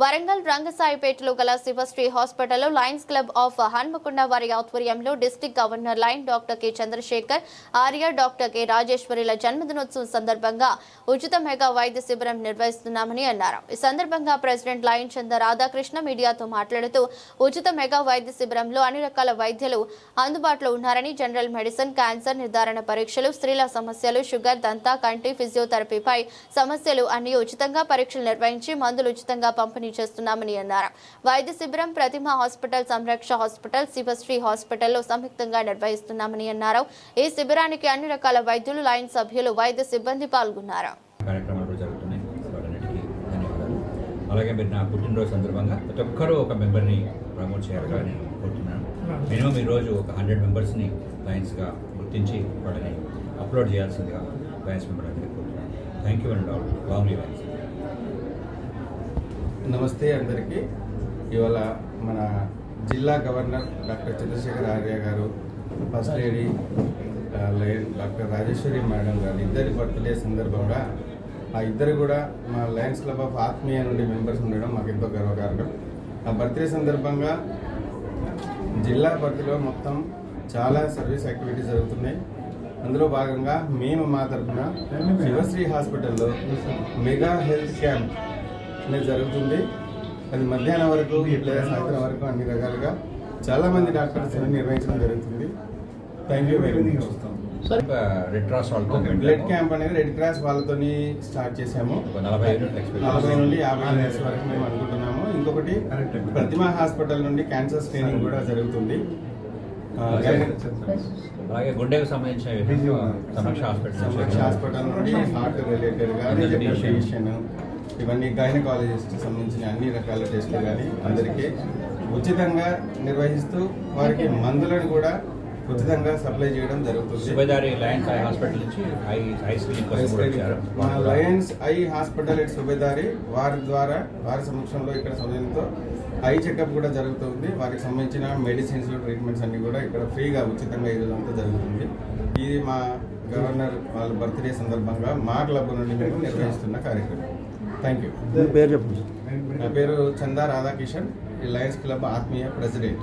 వరంగల్ రంగసాయిపేటలో గల శివశ్రీ హాస్పిటల్లో లయన్స్ క్లబ్ ఆఫ్ హన్మకొండ వారి ఆధ్వర్యంలో district governor lion doctor K Chandrasekhar Arya doctor K రాజేశ్వరిల జన్మదినోత్సవం సందర్భంగా ఉచిత మెగా వైద్య శిబిరం నిర్వహిస్తున్నామని అన్నారు. ఈ సందర్భంగా ప్రెసిడెంట్ లయన్ చంద్ర రాధాకృష్ణ మీడియాతో మాట్లాడుతూ ఉచిత మెగా వైద్య శిబిరంలో అన్ని రకాల వైద్యులు అందుబాటులో ఉన్నారని జనరల్ మెడిసిన్ క్యాన్సర్ నిర్ధారణ పరీక్షలు స్త్రీల సమస్యలు షుగర్ దంతా కంటి ఫిజియోథెరపీపై సమస్యలు అన్ని ఉచితంగా పరీక్షలు నిర్వహించి మందులు ఉచితంగా పంపిణీ పంపిణీ చేస్తున్నామని అన్నారు. వైద్య శిబిరం ప్రతిమ హాస్పిటల్ సంరక్ష హాస్పిటల్ శివశ్రీ హాస్పిటల్లో సంయుక్తంగా నిర్వహిస్తున్నామని అన్నారు. ఈ శిబిరానికి అన్ని రకాల వైద్యులు లైన్ సభ్యులు వైద్య సిబ్బంది పాల్గొన్నారు. అలాగే మీరు నా పుట్టినరోజు సందర్భంగా ప్రతి ఒక్కరూ ఒక మెంబర్ని ప్రమోట్ చేయాలని నేను కోరుతున్నాను. మినిమం ఈరోజు ఒక హండ్రెడ్ మెంబర్స్ని లైన్స్గా గుర్తించి వాళ్ళని అప్లోడ్ చేయాల్సిందిగా లైన్స్ మెంబర్ అందరికీ కోరుతున్నాను. Thank you and all. Long lions నమస్తే అందరికీ. ఇవాళ మన జిల్లా governor doctor Chandrasekhar Arya garu first lady lion doctor Rajeshwari madam garu ఇద్దరి బర్త్డే సందర్భంగా ఆ ఇద్దరు కూడా మా లయన్స్ క్లబ్ ఆఫ్ ఆత్మీయ నుండి మెంబర్స్ ఉండడం మాకు ఎంతో గర్వకారణం. ఆ బర్త్డే సందర్భంగా జిల్లా పరిధిలో మొత్తం చాలా సర్వీస్ యాక్టివిటీస్ జరుగుతున్నాయి. అందులో భాగంగా మేము మా తరఫున శివశ్రీ హాస్పిటల్లో మెగా హెల్త్ క్యాంప్ అనేది జరుగుతుంది. అది మధ్యాహ్నం వరకు లేదా సాయంత్రం వరకు అన్ని రకాలుగా చాలా మంది డాక్టర్స్ నిర్వహించడం జరుగుతుంది. Thank you very much red cross వాళ్ళతో బ్లడ్ క్యాంప్ అనేది రెడ్ క్రాస్ వాళ్ళతోని స్టార్ట్ ఒక నలభై నుండి యాభై యూనిట్స్ వరకు మేము అనుకుంటున్నాము. ఇంకొకటి ప్రతిమ హాస్పిటల్ నుండి క్యాన్సర్ స్క్రీనింగ్ కూడా జరుగుతుంది. అలాగే గుండెకు సంబంధించిన సమక్ష హాస్పిటల్ సమక్ష హాస్పిటల్ నుండి హార్ట్ రిలేటెడ్ ఫిజిషియన్ ఇవన్నీ గైనకాలజిస్ట్ సంబంధించిన అన్ని రకాల టెస్టులు కానీ అందరికీ ఉచితంగా నిర్వహిస్తూ వారికి మందులను కూడా ఉచితంగా సప్లై చేయడం జరుగుతుంది. లయన్స్ ఐ హాస్పిటల్ నుంచి ఐ ఐ మన lions eye hospital at Subedari వారి ద్వారా వారి సమక్షంలో ఇక్కడ సమయంతో ఐ చెకప్ కూడా జరుగుతుంది. వారికి సంబంధించిన మెడిసిన్స్ ట్రీట్మెంట్స్ అన్ని కూడా ఇక్కడ ఫ్రీగా ఉచితంగా రోజంతా జరుగుతుంది. ఇది మా గవర్నర్ వాళ్ళ బర్త్డే సందర్భంగా మా క్లబ్ నుండి మేము నిర్వహిస్తున్న కార్యక్రమం. థ్యాంక్ యూ మీ పేరు చెప్పండి. నా పేరు చందా రాధాకిషన్. ఈ లయన్స్ క్లబ్ ఆత్మీయ ప్రెసిడెంట్.